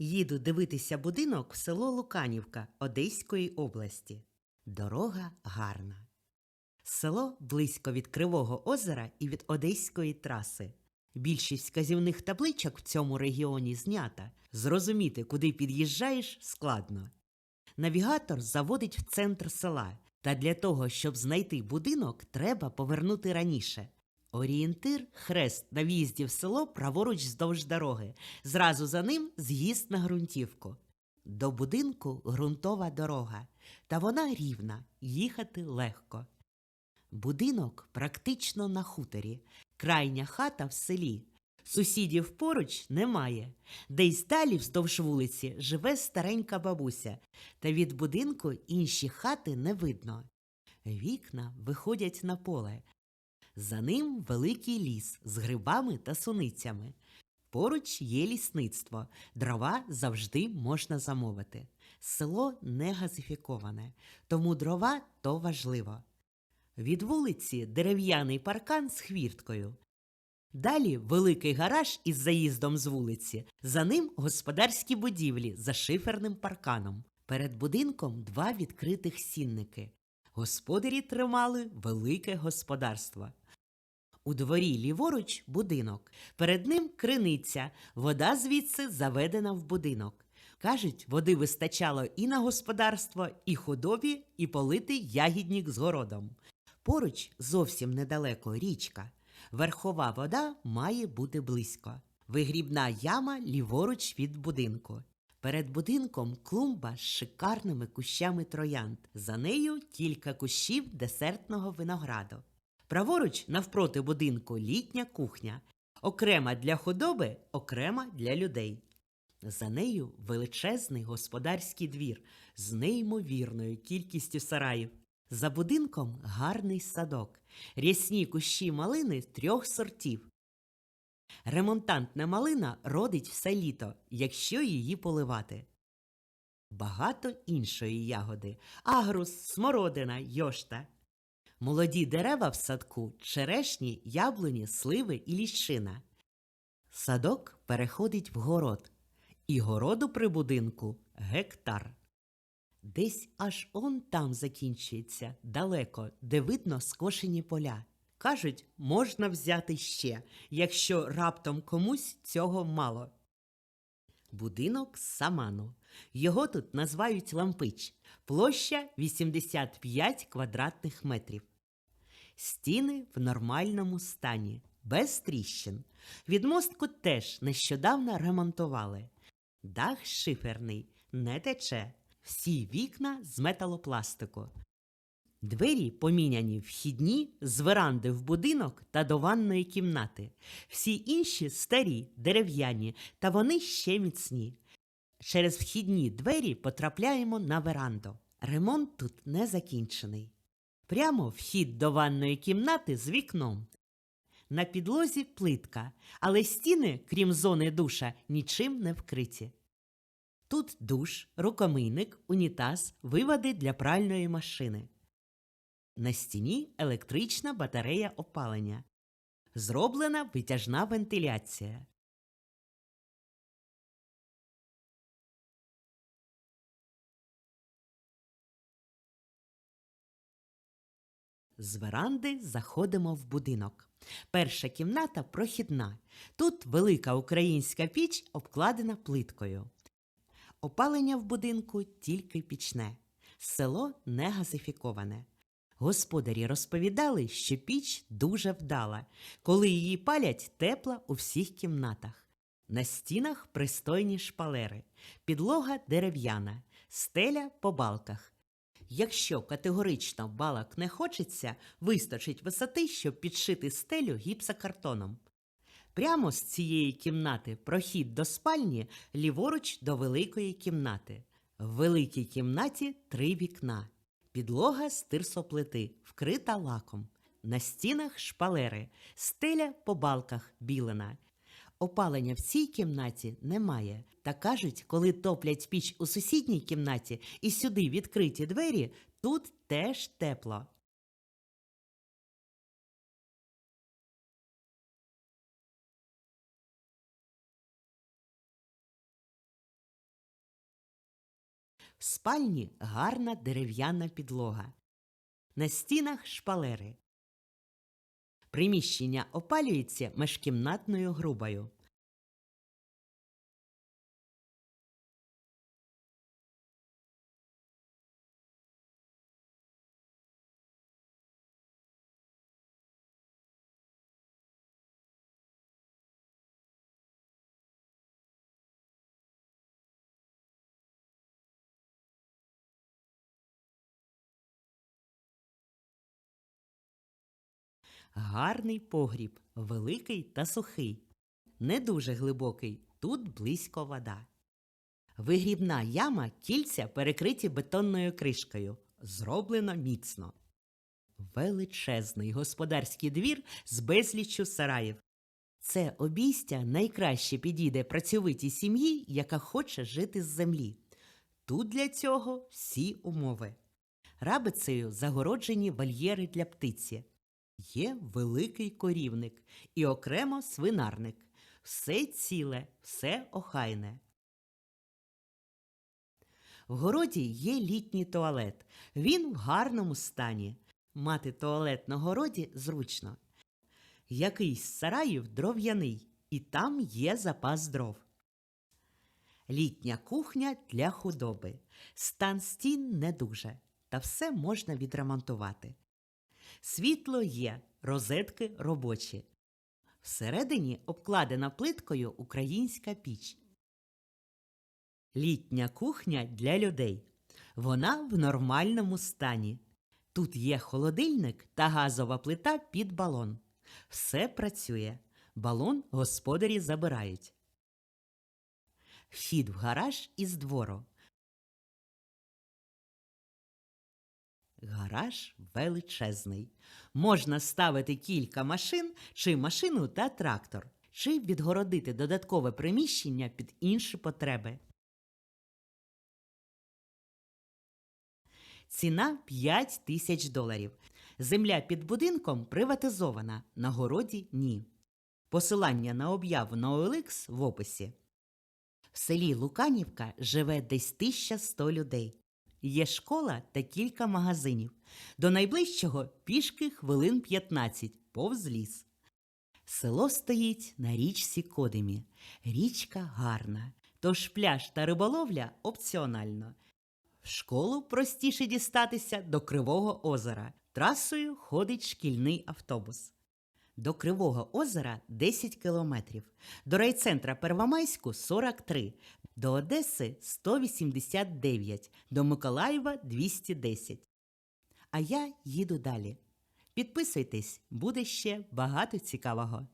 Їду дивитися будинок в село Луканівка Одеської області. Дорога гарна. Село близько від Кривого озера і від Одеської траси. Більшість вказівних табличок в цьому регіоні знята. Зрозуміти, куди під'їжджаєш, складно. Навігатор заводить в центр села, та для того, щоб знайти будинок, треба повернути раніше. Орієнтир хрест на в'їзді в село праворуч здовж дороги. Зразу за ним з'їзд на ґрунтівку. До будинку ґрунтова дорога, та вона рівна, їхати легко. Будинок практично на хуторі, крайня хата в селі. Сусідів поруч немає. Десь далі вздовж вулиці живе старенька бабуся, та від будинку інші хати не видно. Вікна виходять на поле. За ним великий ліс з грибами та суницями. Поруч є лісництво, дрова завжди можна замовити. Село не газифіковане, тому дрова то важливо. Від вулиці дерев'яний паркан з хвірткою. Далі великий гараж із заїздом з вулиці. За ним господарські будівлі за шиферним парканом. Перед будинком два відкритих сінники. Господарі тримали велике господарство. У дворі ліворуч будинок. Перед ним криниця. Вода звідси заведена в будинок. Кажуть, води вистачало і на господарство, і худобі, і полити ягідник з городом. Поруч зовсім недалеко річка. Верхова вода має бути близько. Вигрібна яма ліворуч від будинку. Перед будинком клумба з шикарними кущами троянд. За нею кілька кущів десертного винограду. Праворуч навпроти будинку літня кухня. Окрема для худоби, окрема для людей. За нею величезний господарський двір з неймовірною кількістю сараїв. За будинком гарний садок, рясні кущі малини трьох сортів. Ремонтантна малина родить все літо, якщо її поливати. Багато іншої ягоди агрус, смородина, йошта. Молоді дерева в садку черешні, яблуні, сливи і ліщина. Садок переходить в город, і городу при будинку гектар. Десь аж он там закінчується, далеко, де видно скошені поля. Кажуть, можна взяти ще, якщо раптом комусь цього мало. Будинок Саману. Його тут називають Лампич. Площа 85 квадратних метрів. Стіни в нормальному стані, без тріщин. Відмостку теж нещодавно ремонтували. Дах шиферний, не тече. Всі вікна з металопластику. Двері поміняні вхідні з веранди в будинок та до ванної кімнати. Всі інші старі, дерев'яні, та вони ще міцні. Через вхідні двері потрапляємо на веранду. Ремонт тут не закінчений. Прямо вхід до ванної кімнати з вікном. На підлозі плитка, але стіни, крім зони душа, нічим не вкриті. Тут душ, рукомийник, унітаз, виводи для пральної машини. На стіні електрична батарея опалення. Зроблена витяжна вентиляція. З веранди заходимо в будинок. Перша кімната прохідна. Тут велика українська піч обкладена плиткою. Опалення в будинку тільки пічне. Село не газифіковане. Господарі розповідали, що піч дуже вдала. Коли її палять, тепла у всіх кімнатах. На стінах пристойні шпалери, підлога дерев'яна, стеля по балках. Якщо категорично балок не хочеться, вистачить висоти, щоб підшити стелю гіпсокартоном. Прямо з цієї кімнати прохід до спальні ліворуч до великої кімнати. В великій кімнаті три вікна. Підлога з тирсоплити, вкрита лаком. На стінах шпалери, стеля по балках білена. Опалення в цій кімнаті немає. Та кажуть, коли топлять піч у сусідній кімнаті і сюди відкриті двері, тут теж тепло. В спальні гарна дерев'яна підлога. На стінах шпалери. Приміщення опалюється межкімнатною грубою. Гарний погріб, великий та сухий. Не дуже глибокий, тут близько вода. Вигрібна яма кільця перекриті бетонною кришкою. Зроблено міцно. Величезний господарський двір з безліччю сараїв. Це обійстя найкраще підійде працьовитій сім'ї, яка хоче жити з землі. Тут для цього всі умови. Рабицею загороджені вольєри для птиці. Є великий корівник і окремо свинарник. Все ціле, все охайне. В городі є літній туалет. Він в гарному стані. Мати туалет на городі зручно. Якийсь сараїв дров'яний, і там є запас дров. Літня кухня для худоби. Стан стін не дуже, та все можна відремонтувати. Світло є, розетки робочі. Всередині обкладена плиткою українська піч. Літня кухня для людей. Вона в нормальному стані. Тут є холодильник та газова плита під балон. Все працює. Балон господарі забирають. Вхід в гараж із двору. Гараж величезний. Можна ставити кілька машин, чи машину та трактор, чи відгородити додаткове приміщення під інші потреби. Ціна 5 тисяч доларів. Земля під будинком приватизована, на городі ні. Посилання на об'яву на OLX в описі. В селі Луканівка живе десь 1100 людей. Є школа та кілька магазинів. До найближчого пішки хвилин 15 повз ліс. Село стоїть на річці Кодимі. Річка гарна, тож пляж та риболовля опціонально. В школу простіше дістатися до Кривого озера. Трасою ходить шкільний автобус. До Кривого озера 10 кілометрів, до райцентра Первомайську 43, до Одеси 189, до Миколаєва 210. А я їду далі. Підписуйтесь, буде ще багато цікавого.